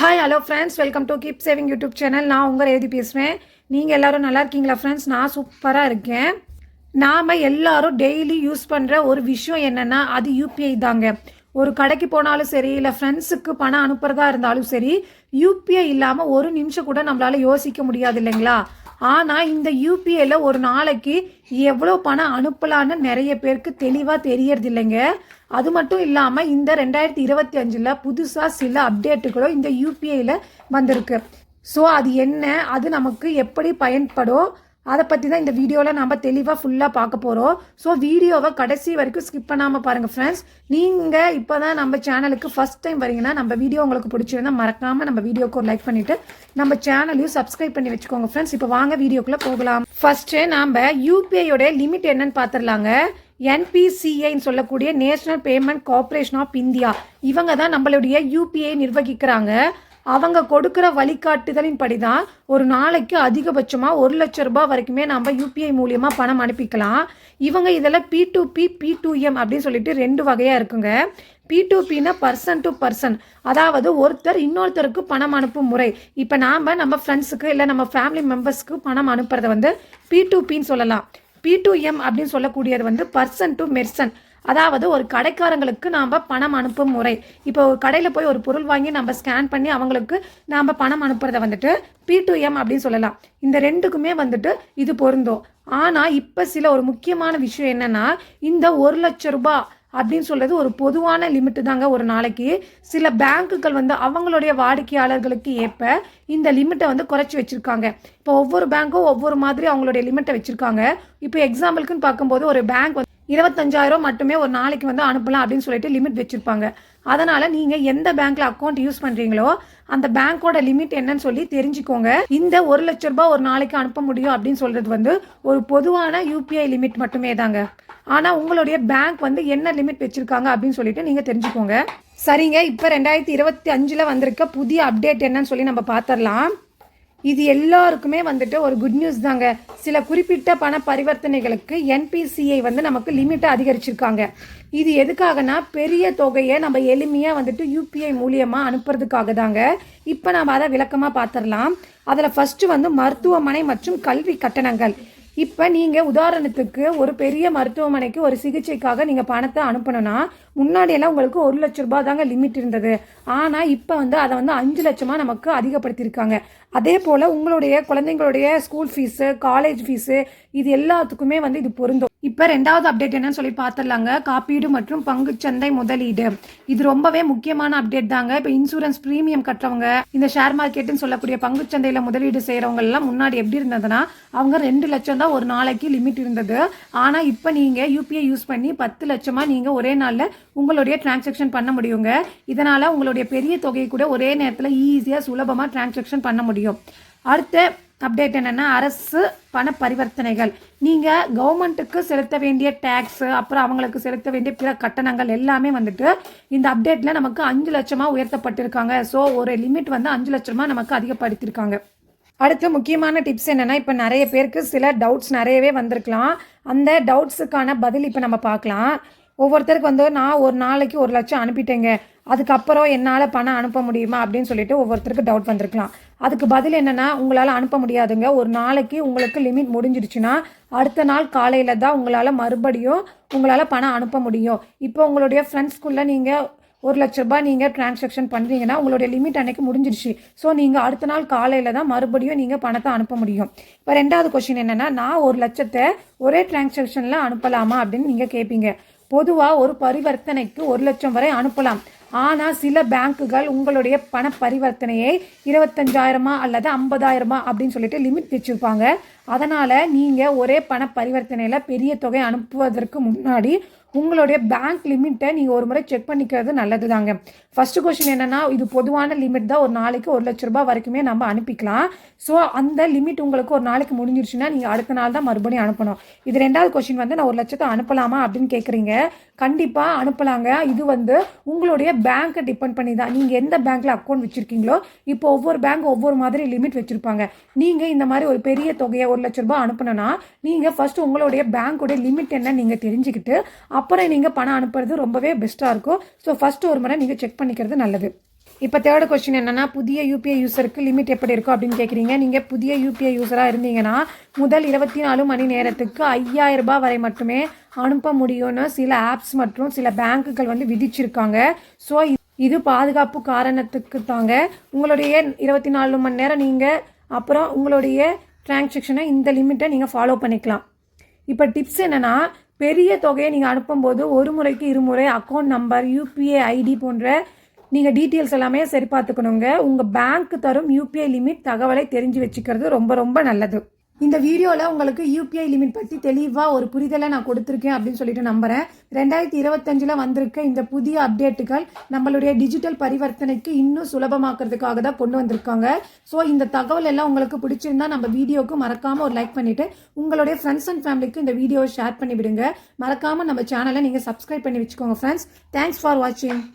Hi hello friends welcome to keep saving YouTube channel நான் உங்கள் எழுதி பேசுவேன் நீங்கள் எல்லோரும் நல்லா இருக்கீங்களா ஃப்ரெண்ட்ஸ் நான் சூப்பராக இருக்கேன். நாம் எல்லாரும் டெய்லி யூஸ் பண்ணுற ஒரு விஷயம் என்னென்னா அது யூபிஐ தாங்க. ஒரு கடைக்கு போனாலும் சரி இல்லை ஃப்ரெண்ட்ஸுக்கு பணம் அனுப்புகிறதா இருந்தாலும் சரி யூபிஐ இல்லாமல் ஒரு நிமிஷம் கூட நம்மளால் யோசிக்க முடியாது இல்லைங்களா? ஆனால் இந்த யூபிஐயில் ஒரு நாளைக்கு எவ்வளோ பணம் அனுப்பலான்னு நிறைய பேருக்கு தெளிவாக தெரியறதில்லைங்க. அது மட்டும் இல்லாமல் இந்த ரெண்டாயிரத்தி இருபத்தி அஞ்சில் புதுசாக சில அப்டேட்டுகளும் இந்த யூபிஐயில் வந்திருக்கு. ஸோ அது என்ன? அது நமக்கு எப்படி பயன்படும்? அதை பற்றி தான் இந்த வீடியோவில் நம்ம தெளிவாக ஃபுல்லாக பார்க்க போகிறோம் ஸோ வீடியோவை கடைசி வரைக்கும் ஸ்கிப் பண்ணாமல் பாருங்கள் ஃப்ரெண்ட்ஸ் நீங்கள் இப்போ தான் நம்ம சேனலுக்கு ஃபஸ்ட் டைம் வரீங்கன்னா நம்ம வீடியோ உங்களுக்கு பிடிச்சிருந்தா மறக்காமல் நம்ம வீடியோக்கு ஒரு லைக் பண்ணிவிட்டு நம்ம சேனலையும் சப்ஸ்கிரைப் பண்ணி வச்சுக்கோங்க ஃப்ரெண்ட்ஸ் இப்போ வாங்க வீடியோக்குள்ளே போகலாம். ஃபஸ்ட்டு நம்ம யூபிஐயோட லிமிட் என்னன்னு பார்த்துடலாங்க என்பிசிஐன்னு சொல்லக்கூடிய national payment corporation of India இவங்க தான் நம்மளுடைய யூபிஐ நிர்வகிக்கிறாங்க. அவங்க கொடுக்குற வழிகாட்டுதலின் படி தான் ஒரு நாளைக்கு அதிகபட்சமாக ஒரு லட்ச ரூபாய் வரைக்குமே நம்ம யூபிஐ மூலியமாக பணம் அனுப்பிக்கலாம். இவங்க இதில் P two P P two M அப்படின்னு சொல்லிட்டு ரெண்டு வகையாக இருக்குங்க. பி டு பின்னா பர்சன் டு பர்சன் அதாவது ஒருத்தர் இன்னொருத்தருக்கு பணம் அனுப்பும் முறை. இப்போ நாம் நம்ம ஃப்ரெண்ட்ஸுக்கு இல்லை நம்ம ஃபேமிலி மெம்பர்ஸ்க்கு பணம் அனுப்புறத வந்து பி டு பின்னு சொல்லலாம். பி டு எம் அப்படின்னு சொல்லக்கூடியது வந்து பர்சன் டு மெர்சன் அதாவது ஒரு கடைக்காரங்களுக்கு நாம் பணம் அனுப்பும் முறை. இப்போ ஒரு கடையில் போய் ஒரு பொருள் வாங்கி நம்ம ஸ்கேன் பண்ணி அவங்களுக்கு நாம் பணம் அனுப்புறத வந்துட்டு பி டு எம் அப்படின்னு சொல்லலாம். இந்த ரெண்டுக்குமே வந்துட்டு இது பொருந்தும். ஆனால் இப்போ சில ஒரு முக்கியமான விஷயம் என்னென்னா இந்த ஒரு லட்ச ரூபாய் அப்படின்னு சொல்கிறது ஒரு பொதுவான லிமிட்டு தாங்க ஒரு நாளைக்கு. சில பேங்க்குகள் வந்து அவங்களுடைய வாடிக்கையாளர்களுக்கு ஏற்ப இந்த லிமிட்டை வந்து குறைச்சி வச்சுருக்காங்க. இப்போ ஒவ்வொரு பேங்க்கும் ஒவ்வொரு மாதிரி அவங்களுடைய லிமிட்டை வச்சுருக்காங்க. இப்போ எக்ஸாம்பிளுக்குன்னு பார்க்கும்போது ஒரு பேங்க் வந்து இருபத்தஞ்சாயிரம் மட்டுமே ஒரு நாளைக்கு வந்து அனுப்பலாம் அப்படின்னு சொல்லிட்டு லிமிட் வச்சுருப்பாங்க. அதனால நீங்கள் எந்த பேங்க்ல அக்கௌண்ட் யூஸ் பண்ணுறீங்களோ அந்த பேங்க்கோட லிமிட் என்னன்னு சொல்லி தெரிஞ்சுக்கோங்க. இந்த ஒரு லட்ச ரூபாய் ஒரு நாளைக்கு அனுப்ப முடியும் அப்படின்னு சொல்றது வந்து ஒரு பொதுவான யூபிஐ லிமிட் மட்டுமே தாங்க. ஆனால் உங்களுடைய பேங்க் வந்து என்ன லிமிட் வச்சுருக்காங்க அப்படின்னு சொல்லிட்டு நீங்கள் தெரிஞ்சுக்கோங்க. சரிங்க இப்போ ரெண்டாயிரத்தி இருபத்தி அஞ்சில் வந்திருக்க புதிய அப்டேட் என்னன்னு சொல்லி நம்ம பார்த்துடலாம் இது எல்லாருக்குமே வந்துட்டு ஒரு குட் நியூஸ் தாங்க. சில குறிப்பிட்ட பண பரிவர்த்தனைகளுக்கு என்பிசிஐ வந்து நமக்கு லிமிட்டை அதிகரிச்சிருக்காங்க. இது எதுக்காகனா பெரிய தொகையை நம்ம எளிமையாக வந்துட்டு யூபிஐ மூலியமாக அனுப்புறதுக்காக தாங்க. இப்போ நம்ம அதை விளக்கமாக பார்த்துடலாம் அதில் ஃபஸ்ட்டு வந்து மருத்துவமனை மற்றும் கல்வி கட்டணங்கள். இப்போ நீங்கள் உதாரணத்துக்கு ஒரு பெரிய மருத்துவமனைக்கு ஒரு சிகிச்சைக்காக நீங்கள் பணத்தை அனுப்பணும்னா முன்னாடியெல்லாம் உங்களுக்கு ஒரு லட்ச ரூபாய் தாங்க லிமிட் இருந்தது. ஆனால் இப்போ வந்து அதை வந்து அஞ்சு லட்சமாக நமக்கு அதிகப்படுத்தியிருக்காங்க. அதே போல் உங்களுடைய குழந்தைங்களுடைய ஸ்கூல் ஃபீஸு காலேஜ் ஃபீஸு இது எல்லாத்துக்குமே வந்து இது பொருந்தும். இப்போ ரெண்டாவது அப்டேட் என்னன்னு சொல்லி பார்த்துடலாங்க காப்பீடு மற்றும் பங்குச்சந்தை முதலீடு. இது ரொம்பவே முக்கியமான அப்டேட் தாங்க. இப்போ இன்சூரன்ஸ் ப்ரீமியம் கட்டுறவங்க இந்த ஷேர் மார்க்கெட்டுன்னு சொல்லக்கூடிய பங்குச்சந்தையில் முதலீடு செய்கிறவங்க எல்லாம் முன்னாடி எப்படி இருந்ததுன்னா அவங்க ரெண்டு லட்சம் தான் ஒரு நாளைக்கு லிமிட் இருந்தது. ஆனால் இப்போ நீங்கள் யூபிஐ யூஸ் பண்ணி பத்து லட்சமாக நீங்கள் ஒரே நாளில் உங்களுடைய டிரான்சாக்ஷன் பண்ண முடியுங்க. இதனால் உங்களுடைய பெரிய தொகையை கூட ஒரே நேரத்தில் ஈஸியாக சுலபமாக டிரான்சாக்ஷன் பண்ண முடியும். அடுத்த அப்டேட் என்னென்னா அரசு பண பரிவர்த்தனைகள். நீங்கள் கவர்மெண்ட்டுக்கு செலுத்த வேண்டிய டேக்ஸு அப்புறம் அவங்களுக்கு செலுத்த வேண்டிய பிற கட்டணங்கள் எல்லாமே வந்துட்டு இந்த அப்டேட்டில் நமக்கு அஞ்சு லட்சமாக உயர்த்தப்பட்டிருக்காங்க. ஸோ ஒரு லிமிட் வந்து அஞ்சு லட்சமாக நமக்கு அதிகப்படுத்தியிருக்காங்க அடுத்து முக்கியமான டிப்ஸ் என்னென்னா இப்போ நிறைய பேருக்கு சில டவுட்ஸ் நிறையவே வந்திருக்கலாம். அந்த டவுட்ஸுக்கான பதில் இப்போ நம்ம பார்க்கலாம். ஒவ்வொருத்தருக்கு வந்து நான் ஒரு நாளைக்கு ஒரு லட்சம் அனுப்பிட்டேங்க. அதுக்கப்புறம் என்னால் பணம் அனுப்ப முடியுமா அப்படின்னு சொல்லிட்டு ஒவ்வொருத்தருக்கு டவுட் வந்திருக்கலாம். அதுக்கு பதில் என்னென்னா உங்களால் அனுப்ப முடியாதுங்க. ஒரு நாளைக்கு உங்களுக்கு லிமிட் முடிஞ்சிருச்சுன்னா அடுத்த நாள் காலையில் தான் உங்களால் மறுபடியும் உங்களால் பணம் அனுப்ப முடியும். இப்போ உங்களுடைய ஃப்ரெண்ட்ஸ்குள்ளே நீங்கள் ஒரு லட்ச ரூபாய் நீங்கள் டிரான்சாக்ஷன் பண்ணுறீங்கன்னா உங்களுடைய லிமிட் அன்னைக்கு முடிஞ்சிருச்சு ஸோ நீங்கள் அடுத்த நாள் காலையில் தான் மறுபடியும் நீங்கள் பணத்தை அனுப்ப முடியும். இப்போ ரெண்டாவது கொஷின் என்னென்னா நான் ஒரு லட்சத்தை ஒரே டிரான்சாக்ஷனில் அனுப்பலாமா அப்படின்னு நீங்கள் கேட்பீங்க பொதுவாக ஒரு பரிவர்த்தனைக்கு ஒரு லட்சம் வரை அனுப்பலாம். ஆனால் சில பேங்க்குகள் உங்களுடைய பண பரிவர்த்தனையை இருபத்தஞ்சாயிரமா அல்லது ஐம்பதாயிரமா அப்படின்னு சொல்லிட்டு லிமிட் வச்சுருப்பாங்க. அதனால் நீங்கள் ஒரே பண பரிவர்த்தனையில் பெரிய தொகை அனுப்புவதற்கு முன்னாடி உங்களுடைய பேங்க் லிமிட்டை நீங்கள் ஒரு முறை செக் பண்ணிக்கிறது நல்லது தாங்க ஃபஸ்ட்டு கொஷின் என்னன்னா இது பொதுவான லிமிட் தான். ஒரு நாளைக்கு ஒரு லட்ச ரூபாய் வரைக்குமே நம்ம அனுப்பிக்கலாம். ஸோ அந்த லிமிட் உங்களுக்கு ஒரு நாளைக்கு முடிஞ்சிருச்சுன்னா நீங்கள் அடுத்த நாள் தான் மறுபடியும் அனுப்பணும். இது ரெண்டாவது கொஷின் வந்து நான் ஒரு லட்சத்தை அனுப்பலாமா அப்படின்னு கேட்குறீங்க கண்டிப்பாக அனுப்பலாங்க. இது வந்து உங்களுடைய பேங்க்கை டிபெண்ட் பண்ணி தான். நீங்கள் எந்த பேங்க்கில் அக்கௌண்ட் வச்சுருக்கீங்களோ இப்போ ஒவ்வொரு பேங்க் ஒவ்வொரு மாதிரி லிமிட் வச்சுருப்பாங்க. நீங்கள் இந்த மாதிரி ஒரு பெரிய தொகையை ஒரு லட்ச ரூபாய் அனுப்பணும்னா நீங்கள் ஃபஸ்ட்டு உங்களுடைய பேங்க்கோடைய லிமிட் என்ன நீங்கள் தெரிஞ்சுக்கிட்டு அப்புறம் நீங்கள் பணம் அனுப்புறது ரொம்பவே பெஸ்ட்டாக இருக்கும். ஸோ ஃபஸ்ட்டு ஒரு முறை நீங்கள் செக் பண்ணிக்கிறது நல்லது. இப்போ தேர்ட் கொஸ்டின் என்னென்னா புதிய யூபிஐ யூசருக்கு லிமிட் எப்படி இருக்கும் அப்படின்னு கேட்குறீங்க நீங்கள் புதிய யூபிஐ யூஸராக இருந்தீங்கன்னா முதல் இருபத்தி நாலு மணி நேரத்துக்கு ஐயாயிரம் ரூபாய் வரை மட்டுமே அனுப்ப முடியும்னு சில ஆப்ஸ் மற்றும் சில பேங்க்குகள் வந்து விதிச்சிருக்காங்க. ஸோ இது பாதுகாப்பு காரணத்துக்கு தாங்க. உங்களுடைய இருபத்தி நாலு மணி நேரம் நீங்கள் அப்புறம் உங்களுடைய டிரான்சாக்ஷனை இந்த லிமிட்டை நீங்கள் ஃபாலோ பண்ணிக்கலாம். இப்போ டிப்ஸ் என்னென்னா பெரிய தொகையை நீங்கள் அனுப்பும்போது ஒரு முறைக்கு இருமுறை அக்கௌண்ட் நம்பர் யூபிஐ ஐடி போன்ற நீங்கள் டீட்டெயில்ஸ் எல்லாமே சரி பார்த்துக்கணுங்க. உங்கள் பேங்க் தரும் யூபிஐ லிமிட் தகவலை தெரிஞ்சு வச்சுக்கிறது ரொம்ப ரொம்ப நல்லது. இந்த வீடியோவில் உங்களுக்கு யூபிஐ லிமிட் பற்றி தெளிவாக ஒரு புரிதலை நான் கொடுத்துருக்கேன் அப்படின்னு சொல்லிட்டு நம்புகிறேன் ரெண்டாயிரத்தி இருபத்தஞ்சில் வந்திருக்க இந்த புதிய அப்டேட்டுகள் நம்மளுடைய டிஜிட்டல் பரிவர்த்தனைக்கு இன்னும் சுலபமாக்குறதுக்காக தான் கொண்டு வந்திருக்காங்க. ஸோ இந்த தகவல் எல்லாம் உங்களுக்கு பிடிச்சிருந்தா நம்ம வீடியோக்கு மறக்காமல் ஒரு லைக் பண்ணிவிட்டு உங்களுடைய ஃப்ரெண்ட்ஸ் அண்ட் ஃபேமிலிக்கு இந்த வீடியோவை ஷேர் பண்ணி விடுங்க மறக்காமல் நம்ம சேனலை நீங்கள் சப்ஸ்கிரைப் பண்ணி வச்சுக்கோங்க ஃப்ரெண்ட்ஸ் தேங்க்ஸ் ஃபார் வாட்சிங்